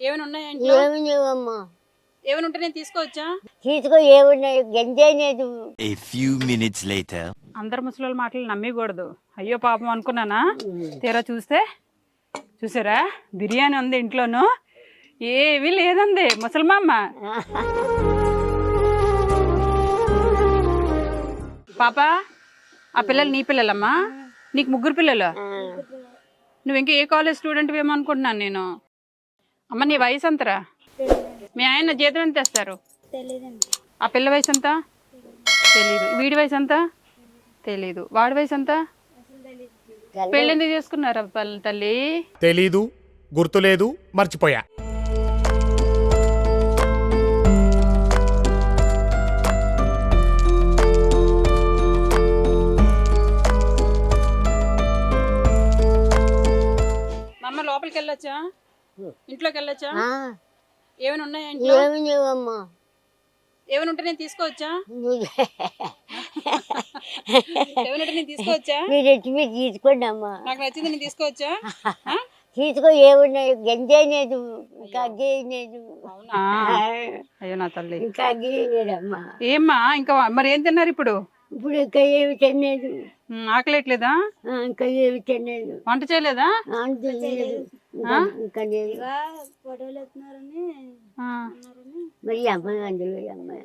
ఏమైనా ఉన్నాయా ఇంట్లో? ఏమి లేవమ్మా. ఏమైనా ఉంటే నేను తీసుకోవచ్చా? తీసుకో ఏమున్నాయి? గంజే లేదు. A few minutes later. అందరు ముసలి మాటలు నమ్మకూడదు అయ్యో పాపం అనుకున్నానా? తీరా చూస్తే చూసారా? బిర్యానీ ఉంది ఇంట్లోను. ఏమీ లేదండి ముసలిమామ్మ. పాప ఆ పిల్లలు నీ పిల్లలమ్మా? నీకు ముగ్గురు పిల్లలు? నువ్వు ఇంకా ఏ కాలేజ్ స్టూడెంట్ ఏమో అనుకుంటున్నాను నేను. అమ్మ నీ వయసు ఎంతరా మీ ఆయన జీతం ఎంత తెలీదండి. ఆ పిల్ల వయసు ఎంత తెలీదు. వీడి వయసు ఎంత తెలీదు. వాడి వయసు ఎంత పెళ్ళి ఎందుకు చేసుకున్నారా తల్లి? తెలీదు గుర్తులేదు మర్చిపోయా. మా అమ్మ లోపలికి వెళ్ళొచ్చా? ఇంట్లోకి వెళ్ళొచ్చా ఏమైనా ఉన్నాయా ఇంట్లో? ఏమి లేవమ్మా. ఏమైనా ఉంటే నేను తీసుకోవచ్చా? ఏమైనా ఉంటే నేను తీసుకోవచ్చా? మీరు వచ్చి మీరు తీసుకోండి అమ్మా. నాకు నచ్చింది నేను తీసుకోవచ్చా? తీసుకో ఏమున్నాయి గంజే లేదు ఇంకా అవునా? అయ్యో నా తల్లి. ఇంకా అగ్గే లేదమ్మా. ఏమ్మా ఇంకా మరి ఏం తిన్నారు ఇప్పుడు? ఇప్పుడు ఇంకా ఏమి తినలేదు. ఆకలేట్లేదా ఇంకా ఏమి తినలేదు. వంట చేయలేదా? ఆ, తినలేదు మరి అమ్మాయి అందులో ఈ అమ్మాయి.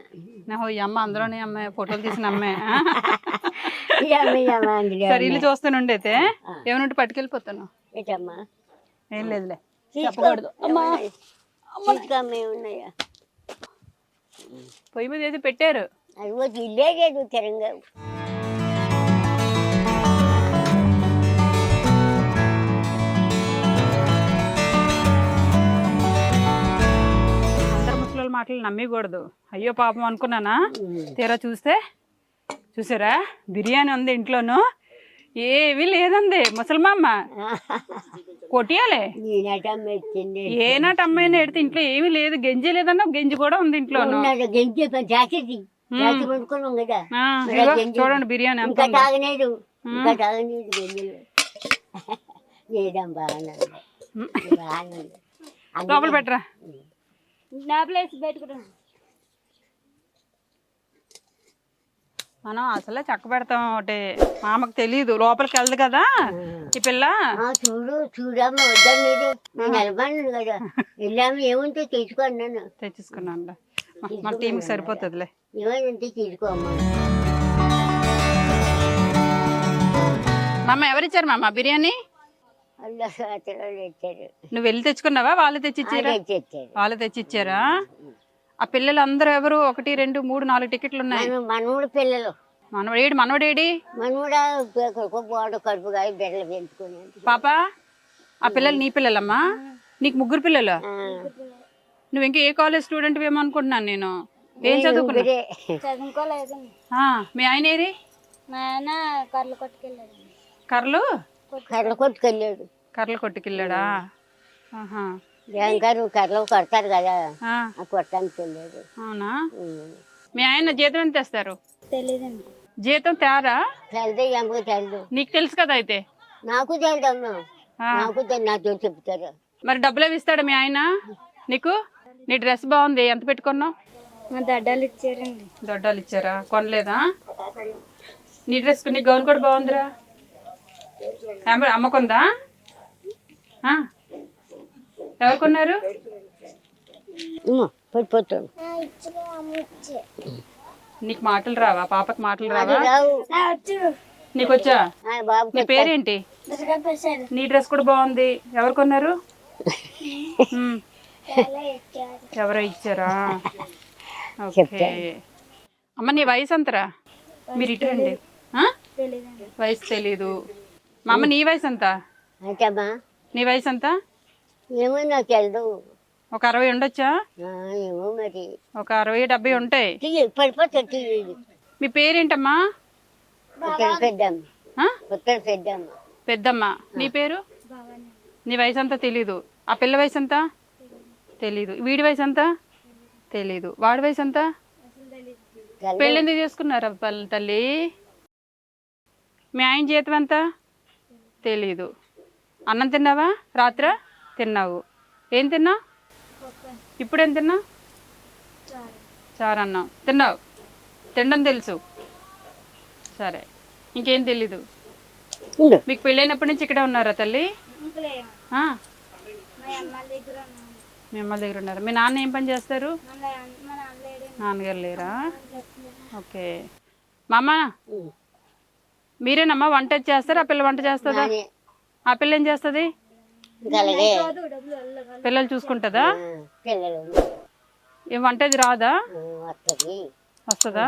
నా ఈ అమ్మ అందులోనే అమ్మాయి ఫోటోలు తీసిన అమ్మాయి సరే ఇల్లు చూస్తానుండైతే ఏమైనా ఉంటే పట్టుకెళ్ళిపోతాను. ఏంటమ్మా? ఏం లేదులే. చెప్పకూడదు. అమ్మా! పొయ్యి మీద అయితే పెట్టారు. అది వచ్చి ఇల్లే లేదు తెరంగా మాటలు నమ్మకూడదు. అయ్యో పాపం అనుకున్నానా? తీరా చూస్తే చూసారా? బిర్యానీ ఉంది ఇంట్లోను. ఏమీ లేదండి ముసలిమామ్మ. కొట్టియాలే. ఏనాటి అమ్మాయిని ఎడితే ఇంట్లో ఏమీ లేదు. గెంజి లేదన్నా గెంజి కూడా ఉంది గెంజి- చూడండి బిర్యానీ. లోపల పెట్టరా? నా ప్లేస్ పెట్టుకుంటాను మనం అసలే చక్క పెడతాం ఒకటి. మామకు తెలియదు లోపలికి వెళ్ళదు కదా ఈ పిల్ల. ఆ, చూడు చూడమ్మ కదా. వెళ్ళాము ఏముంటే తెచ్చుకున్నాను మన టీంకి సరిపోతుందిలే. ఏమైందంటే తీసుకోమ్మా. మామ ఎవరిచ్చారు మామ? బిర్యానీ? అల్లా అతను తెచ్చారు. నువ్వు వెళ్ళి తెచ్చుకున్నావా? వాళ్ళు తెచ్చిచ్చారా? తెచ్చారు. వాళ్ళు తెచ్చిచ్చారా? ఆ పిల్లలు అందరూ ఎవరు? ఒకటి రెండు మూడు నాలుగు టికెట్లు ఉన్నాయి. మన మనవుడు పిల్లలు. మనవడేడి మనవడేడి మనవుడా బాడు కడుపు కాయ బిడ్డలు పెంచుకుని పాప ఆ పిల్లలు నీ పిల్లలమ్మా? నీకు ముగ్గురు పిల్లలు? నువ్వు ఇంకా ఏ కాలేజ్ స్టూడెంట్ ఏమో అనుకుంటున్నాను నేను. ఏం చదువుకున్నా చదువుకోలేదండి. ఆ, మీ ఆయన ఏరి మా ఆయన కర్రలు కొట్టుకెళ్ళాడు కర్రలు? కర్రలు కొట్టుకెళ్ళాడు. కర్రలు కొట్టుకెళ్ళాడా? ఆహా. బ్యాంకారు కర్రలు కొడతారు కదా. ఆ, కొట్టడానికి అవునా? మీ ఆయన జీతం ఎంత తెస్తారు జీతం తేరా? తెలదు నీకు తెలుసు కదా అయితే? నాకు ఆ. చెప్తారు? మరి డబ్బులు అవి ఇస్తాడా మీ ఆయన? నీకు? నీ డ్రెస్ బాగుంది ఎంత పెట్టుకున్నావు? మా దడ్డాలు ఇచ్చారండి. దొడ్డాలు ఇచ్చారా? కొనలేదా? నీ డ్రెస్ నీ గౌన్ కూడా బాగుందిరా. అమ్మ అమ్మకుందా? ఎవరు కొన్నారు నీకు మాటలు రావా? పాపకి మాటలు రావా? నీకు వచ్చా నీ పేరేంటి? నీ డ్రెస్ కూడా బాగుంది. ఎవరు కొన్నారు. ఎవరో ఇచ్చారా? ఓకే. అమ్మ నీ వయసు ఎంతరా? మీరు ఇటు రండి వయసు తెలీదు. మా అమ్మ నీ వయసు ఎంత? అంటమ్మా నీ వయసు ఎంత? ఏమో నాకు తెలదు. ఒక అరవై ఉండొచ్చా? ఆ, ఏమో మరి. ఒక అరవై డెబ్బై ఉంటాయి. తీయ పడిపోతాడు తీయ మీ పేరేంటమ్మా? ఉత్తర పెద్దమ్మ. ఆ? ఉత్తర పెద్దమ్మ. పెద్దమ్మ. నీ పేరు? నీ వయసు అంతా తెలీదు. ఆ పిల్ల వయసు ఎంత? తెలీదు. వీడి వయసు ఎంత? తెలీదు. వాడి వయసు ఎంత? తెలదు. పెళ్ళి ఎందుకు చేసుకున్నారు తల్లి? మీ ఆయన జీతం ఎంత? తెలీదు. అన్నం తిన్నావా? రాత్ర? తిన్నావు. ఏం తిన్నావు? ఇప్పుడు ఏం తిన్నా చారు అన్నం తిన్నావు? తినడం తెలుసు. సరే. ఇంకేం తెలీదు. మీకు పెళ్ళైనప్పటి నుంచి ఇక్కడే ఉన్నారా తల్లి? మా అమ్మ దగ్గర ఉన్నాను. మీ అమ్మ దగ్గర ఉన్నారు? మీ నాన్న ఏం పని చేస్తారు? మా నాన్న మా నాన్న లేడు. నాన్నగారు లేరా? ఓకే. మామ మీరేనమ్మా వంట చేస్తారా? ఆ పిల్ల వంట చేస్తుందా? నానే. ఆ పిల్ల ఏం చేస్తుంది? పిల్లలు చూసుకుంటుందా? ఏం వంట అది రాదా వస్తది.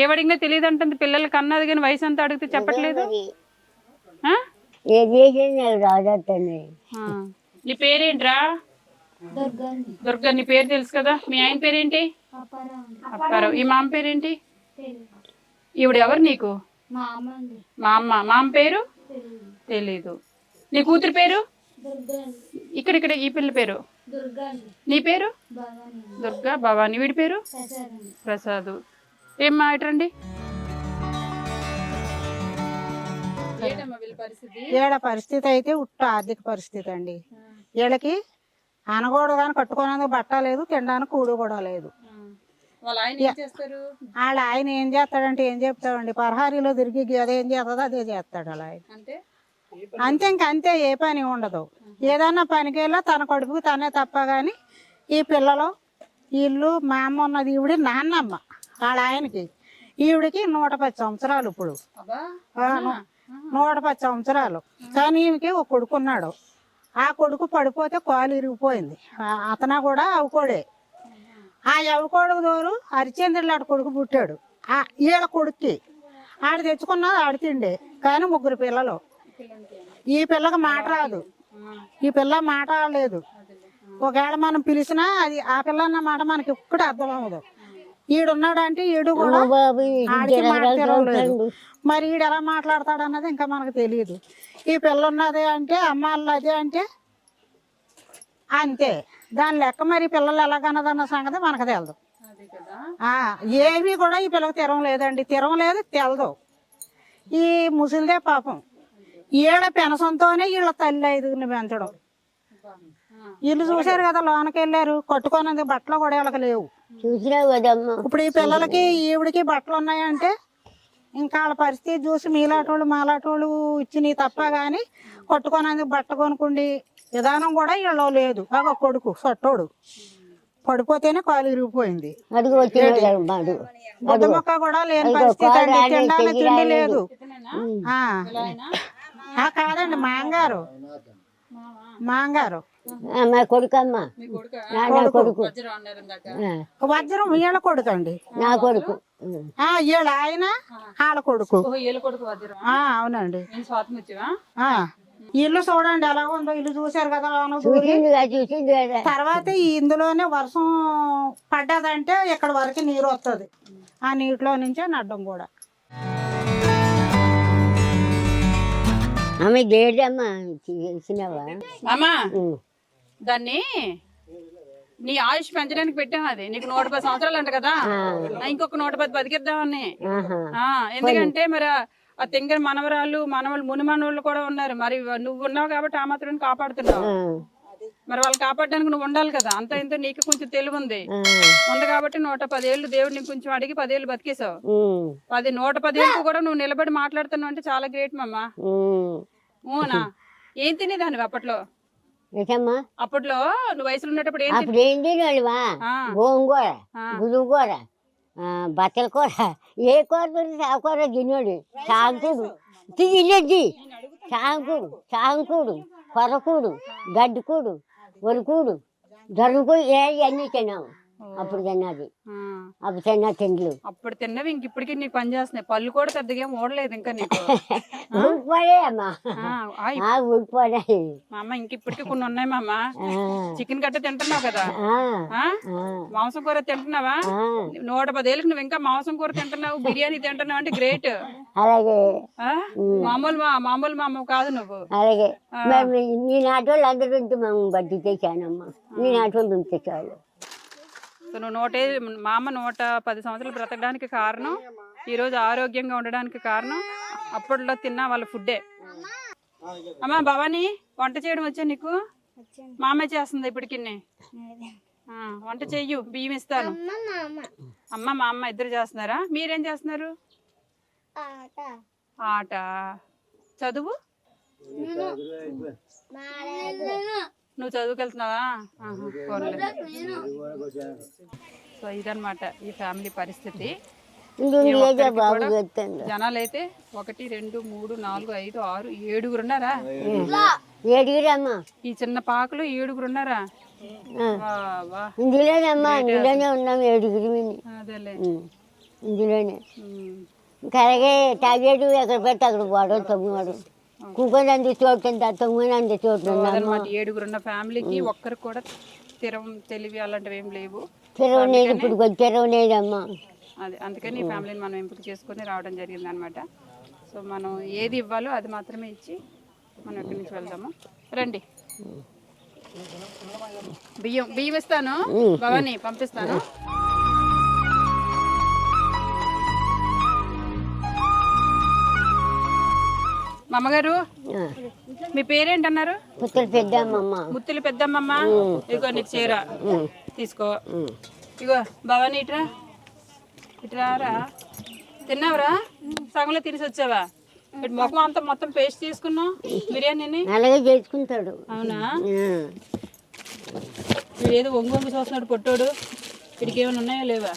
ఏవడిగినా తెలియదు అంటుంది పిల్లలకి అన్నది కానీ వయసు అంతా అడిగితే చెప్పట్లేదు. నీ పేరేంట్రా? దుర్గా నీ పేరు తెలుసు కదా? మీ ఆయన పేరేంటి? అప్పారావు. ఈ మామ పేరేంటి? తెలియదు ఈవిడ ఎవరు నీకు? మా అమ్మ మా అమ్మ. మామ పేరు? తెలీదు. నీ కూతురు పేరు? ఇక్కడ ఇక్కడ ఈ పిల్ల పేరు? నీ పేరు? దుర్గా భవాని. వీడి పేరు? ప్రసాద్. ఏం మాటండి వీళ్ళ పరిస్థితి? ఈడ పరిస్థితి అయితే ఉట్ట ఆర్థిక పరిస్థితి అండి. వీళ్ళకి అనకూడదు కానీ కట్టుకోవడానికి బట్ట లేదు తినడానికి కూడు కూడా లేదు. వాళ్ళ ఆయన ఏం చేస్తాడంటే ఏం చెప్తాడండి? పరహారీలో తిరిగి అదేం చేస్తుందో అదే చేస్తాడు అలా ఆయన. అంటే? అంతే ఇంక అంతే ఏ పని ఉండదు. ఏదన్నా పనికి వెళ్ళా తన కడుపుకి తనే తప్ప కానీ ఈ పిల్లలు ఇల్లు మా అమ్మ ఉన్నది ఈవిడి నాన్నమ్మ వాళ్ళ ఆయనకి. ఈవిడికి నూట పది సంవత్సరాలు ఇప్పుడు. నూట పది సంవత్సరాలు. కానీ ఈమెకి ఒక కొడుకున్నాడు. ఆ కొడుకు పడిపోతే కాలు ఇరిగిపోయింది. అతను కూడా అవుకోడే ఆ ఎవకోడుకు దోరు హరిచంద్రుడు ఆడ కొడుకు పుట్టాడు. ఆ ఈళ్ళ కొడుక్కి ఆడ తెచ్చుకున్నది ఆడ తిండే కానీ ముగ్గురు పిల్లలు. ఈ పిల్లకి మాట రాదు. ఈ పిల్ల మాట రాలేదు ఒకవేళ మనం పిలిచినా అది ఆ పిల్ల అన్న మాట మనకి ఒక్కటి అర్థం అవ్వదు. ఈడున్నాడంటే ఈడు కూడా మరి ఈడు ఎలా మాట్లాడతాడు అన్నది ఇంకా మనకు తెలియదు. ఈ పిల్ల ఉన్నది అంటే అమ్మ అల్లది అంటే అంతే. దాని లెక్క మరి పిల్లలు ఎలాగన్నదన్న సంగతి మనకు తెలదు. అదే కదా. ఆ, ఏమీ కూడా ఈ పిల్లకి తిరం లేదండి. తిరం లేదు తెలదు. ఈ ముసలిదే పాపం. ఈళ్ళ పెనసంతోనే వీళ్ళ తల్లి ఐదుగురిని పెంచడం. వీళ్ళు చూశారు కదా లోనకి వెళ్ళారు. కట్టుకోనందుకు బట్టలు కూడా వీళ్ళకి లేవు. ఇప్పుడు ఈ పిల్లలకి ఈవిడికి బట్టలు ఉన్నాయంటే ఇంకా వాళ్ళ పరిస్థితి చూసి మీలాటోళ్ళు మాలాటోళ్ళు ఇచ్చినవి తప్ప కానీ కొట్టుకోనందుకు బట్ట కొనుక్కుండి విధానం కూడా వీళ్ళు లేదు ఒక కొడుకు సొట్టోడు. పడిపోతేనే కాలు ఇరిగిపోయింది. గుడ్డ మొక్క కూడా లేని పరిస్థితి అండి. తినడానికి తిండి లేదు. ఆ. ఆ, కాదండి మాంగారు. మాంగారు. మా కొడుకమ్మ నా నా కొడుకు. వజ్రం వీళ్ళ కొడుకు అండి నా కొడుకు. వీళ్ళ ఆయన వాళ్ళ కొడుకు. ఓహో ఏలు కొడుకు వజ్రం. ఆ, అవునండి. ఇల్లు చూడండి ఎలా ఉందో ఇల్లు చూశారు కదా తర్వాత ఈ ఇందులోనే వర్షం పడ్డదంటే ఇక్కడ వరకు నీరు వస్తుంది ఆ నీటిలో నుంచే నడ్డం కూడా. ఆమె గేడమ్మా ఇచ్చినావా అమ్మా ఉం. దాన్ని నీ ఆయుష్ పెంచడానికి పెట్టాం అది? నీకు నూట పది సంవత్సరాలు అంట కదా. ఇంకొక నూట పది బతికిద్దామని. ఎందుకంటే మరి ఆ- తింగర మనవరాలు మనవలు ముని మనవళ్ళు కూడా ఉన్నారు. మరి నువ్వు ఉన్నావు కాబట్టి ఆ మాత్రం కాపాడుతున్నావు. మరి వాళ్ళు కాపాడడానికి నువ్వు ఉండాలి కదా. అంత ఇంత నీకు కొంచెం తెలివి ఉంది. ఉంది కాబట్టి నూట పదేళ్ళు దేవుడు నీకు కొంచెం అడిగి పదేళ్ళు బతికేసావు పది నూట పదేళ్ళకు కూడా నువ్వు నిలబడి మాట్లాడుతున్నావు అంటే చాలా గ్రేట్ మమ్మ. ఊనా? ఏం తినేదానివి అప్పట్లో? అప్పట్లో నువ్వు వయసులో ఉన్నప్పుడు గోంగూర ఆ. గురువు కూర బట్టల కూర. ఏ కూర దొరికితే ఆ కూర తినోడు. సాంకుడు తినేది సాంకుడు సాంకుడు కొరకూడు గడ్డికూడు వరకూడు దొరకూడు ఏ అన్నీ తిన్నాము అప్పుడు తిన్నది. అప్పుడు తిన్న తిండ్లు. అప్పుడు తిన్నవి ఇంక ఇప్పటికీ నీకు పని చేస్తున్నాయి. పళ్ళు కూడా పెద్దగా ఓడలేదు ఇంకా నీకు. అమ్మా. ఆ, మా అమ్మ ఇంక ఇప్పటికీ కొన్ని ఉన్నాయి మా అమ్మ. ఆ, చికెన్ గట్ట తింటున్నావు కదా? ఆ, మాంసం కూర తింటున్నావా. నూట పదేళ్ళకి నువ్వు ఇంకా మాంసం కూర తింటున్నావు బిర్యానీ తింటున్నావు అంటే గ్రేట్. అలాగే. మామూలు మా మామూలు మా అమ్మ కాదు నువ్వు. అలాగే. మేము నీ నాటోళ్ళు అందరూ ఉంటే మేము బడ్డీ తెచ్చానమ్మా. నీ నాటోళ్ళు ఉంటే చాలు. నువ్వు నూట మా అమ్మ నూట పది సంవత్సరాలు బ్రతకడానికి కారణం ఈరోజు ఆరోగ్యంగా ఉండడానికి కారణం అప్పట్లో తిన్న వాళ్ళ ఫుడ్డే. అమ్మా భవానీ వంట చేయడం వచ్చా నీకు? మా అమ్మ చేస్తుంది ఇప్పటికి. వంట చెయ్యు బియ్యం ఇస్తాను. అమ్మ మా అమ్మ. ఇద్దరు చేస్తున్నారా? మీరేం చేస్తున్నారు? ఆట. చదువు? నువ్వు చదువుకెళ్తున్నావా. సో ఇదన్నమాట ఈ ఫ్యామిలీ పరిస్థితి. జనాలు అయితే ఒకటి రెండు మూడు నాలుగు ఐదు ఆరు ఏడుగురు ఉన్నారా? ఏడుగురమ్మా ఈ చిన్న పాకలు ఏడుగురు ఉన్నారా. ఇందులోనమ్మా ఇందులోనే ఉన్నాం ఏడుగురు అదేలే. ఇందులోనే. ఇంకా అలాగే తాగేడు ఎక్కడ పెట్టి అక్కడ పోవడం తొమ్మివాడు అంత చోటు అంత తొమ్మిది అంత చోటు ఏడుగురు ఉన్న ఫ్యామిలీకి ఒక్కరికి కూడా స్థిరం తెలివి అలాంటివి ఏం లేవు. తెరవనేది ఇప్పుడు కొంచెం తెరవనేదమ్మా అది అందుకని ఈ ఫ్యామిలీని మనం ఎంపిక చేసుకొని రావడం జరిగింది అనమాట సో మనం ఏది ఇవ్వాలో అది మాత్రమే ఇచ్చి మనం ఎక్కడి నుంచి వెళ్దాము. రండి. బియ్యం బియ్యం ఇస్తాను. భవాని పంపిస్తాను. మా అమ్మగారు మీ పేరేంటన్నారు? పుత్తలు పెద్దమ్మమ్మ. ముత్తులు పెద్దమ్మమ్మ? ఇగో నీకు చీర. తీసుకో. ఇగో భవాని ఇట్రా. ఇట్రారా తిన్నావురా? సగంలో తినేసి వచ్చావా? ఇటు ముఖం అంతా మొత్తం పేస్ట్ తీసుకున్నావు బిర్యానీని? అలాగే చేసుకుంటాడు. అవునా. వీడు ఏదో వంగు చూస్తున్నాడు పొట్టోడు. వీడికి ఏమైనా ఉన్నాయా లేవా?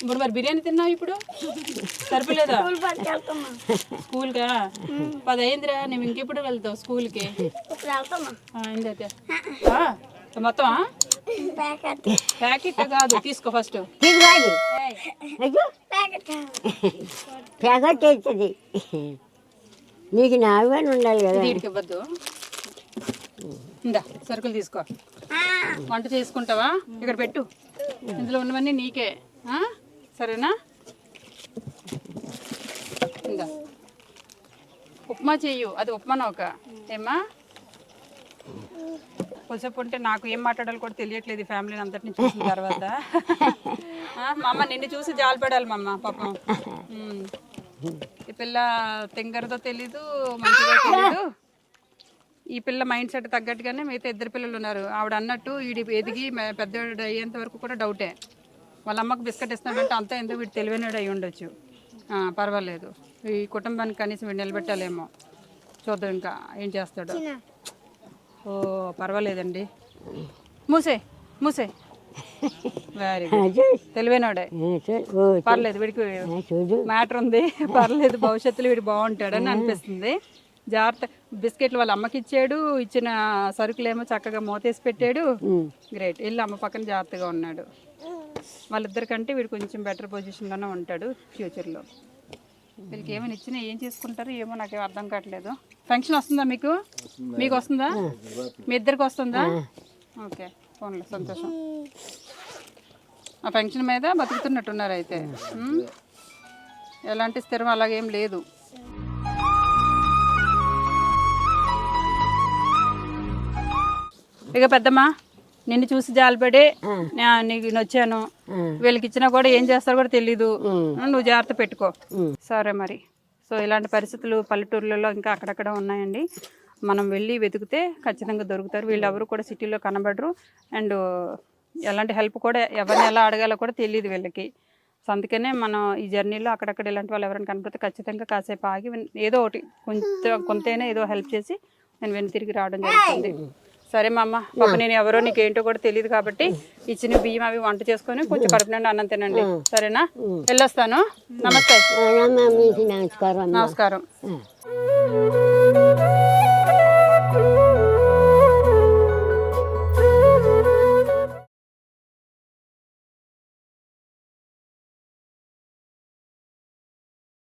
ఇప్పుడు మరి బిర్యానీ తిన్నావు ఇప్పుడు? సరిపోలేదా? స్కూల్కా? పది అయిందిరా నువ్వు ఇంకెప్పుడు వెళ్తావు స్కూల్కి? అయిందైతే ఆ, మొత్తమా ప్యాకెట్. కాదు తీసుకో ఫస్ట్. ప్యాకెట్ నీకు నాలుగు ఉండాలి కదా. వీడికి ఇవ్వద్దు ఇందా సరుకులు తీసుకో. వంట చేసుకుంటావా? ఇక్కడ పెట్టు. ఇందులో ఉన్నవన్నీ నీకే? సరేనా? ఇందా ఉప్మా చెయ్యు. అది ఉప్మా నౌక. ఏమ్మా? కొంచెం ఉంటే నాకు ఏం మాట్లాడాలో కూడా తెలియట్లేదు ఫ్యామిలీని అంతటిని చూసిన తర్వాత. మా అమ్మ నిన్ను చూసి జాలిపడాలి మా అమ్మ పాపం ఈ పిల్ల తెంగరదో తెలీదు మంచిదో తెలీదు. ఈ పిల్ల మైండ్ సెట్ తగ్గట్టుగానే మిగతా ఇద్దరు పిల్లలు ఉన్నారు. ఆవిడ అన్నట్టు వీడి ఎదిగి పెద్ద పెద్దవాడు అయ్యేంత వరకు కూడా డౌటే. వాళ్ళ అమ్మకు బిస్కెట్ ఇస్తున్నాడంటే అంతా ఎందుకు వీడు తెలివైనడు అయి ఉండొచ్చు. ఆ, పర్వాలేదు. ఈ కుటుంబానికి కనీసం వీడు నిలబెట్టాలేమో. చూద్దాం ఇంకా ఏం చేస్తాడు. ఓ పర్వాలేదండి. మూసే మూసే. వెరీ గుడ్ తెలివైనడే పర్లేదు వీడికి మ్యాటర్ ఉంది. పర్లేదు భవిష్యత్తులో వీడు బాగుంటాడని అనిపిస్తుంది. జాగ్రత్త. బిస్కెట్లు వాళ్ళ అమ్మకి ఇచ్చాడు. ఇచ్చిన సరుకులేమో చక్కగా మూతేసి పెట్టాడు. గ్రేట్ వెళ్ళి అమ్మ పక్కన జాగ్రత్తగా ఉన్నాడు. వాళ్ళిద్దరికంటే వీడు కొంచెం బెటర్ పొజిషన్లోనే ఉంటాడు ఫ్యూచర్లో వీళ్ళకి ఏమైనా ఇచ్చినా ఏం చేసుకుంటారో ఏమో నాకు అర్థం కావట్లేదు. ఫంక్షన్ వస్తుందా మీకు? మీకు వస్తుందా? మీ ఇద్దరికి వస్తుందా? ఓకే ఫోన్లో సంతోషం. ఆ ఫంక్షన్ మీద బతుకుతున్నట్టున్నారు అయితే. ఎలాంటి స్థిరం అలాగేం లేదు. ఇక పెద్దమ్మా నిన్ను చూసి జాలిపడి నా- నీకు నొచ్చాను వీళ్ళకి ఇచ్చినా కూడా ఏం చేస్తారో కూడా తెలీదు. నువ్వు జాగ్రత్త పెట్టుకో. సరే మరి. సో ఇలాంటి పరిస్థితులు పల్లెటూర్లలో ఇంకా అక్కడక్కడ ఉన్నాయండి. మనం వెళ్ళి వెతికితే ఖచ్చితంగా దొరుకుతారు. వీళ్ళు ఎవరు కూడా సిటీలో కనబడరు. అండ్ ఎలాంటి హెల్ప్ కూడా ఎవరిని ఎలా అడగాలో కూడా తెలియదు వీళ్ళకి. సో అందుకనే మనం ఈ జర్నీలో అక్కడక్కడ ఇలాంటి వాళ్ళు ఎవరైనా కనపడితే ఖచ్చితంగా కాసేపు ఆగి ఏదో ఒకటి కొంత కొంతైనా ఏదో హెల్ప్ చేసి నేను వెను తిరిగి రావడం జరుగుతుంది. సరే మా అమ్మ పాప నేను ఎవరో నీకు ఏంటో కూడా తెలియదు కాబట్టి ఇచ్చిన బియ్యం అవి వంట చేసుకొని కొంచెం కడుపు నుండి అన్నం తినండి. సరేనా? వెళ్ళొస్తాను. నమస్తే. నమస్కారం నమస్కారం.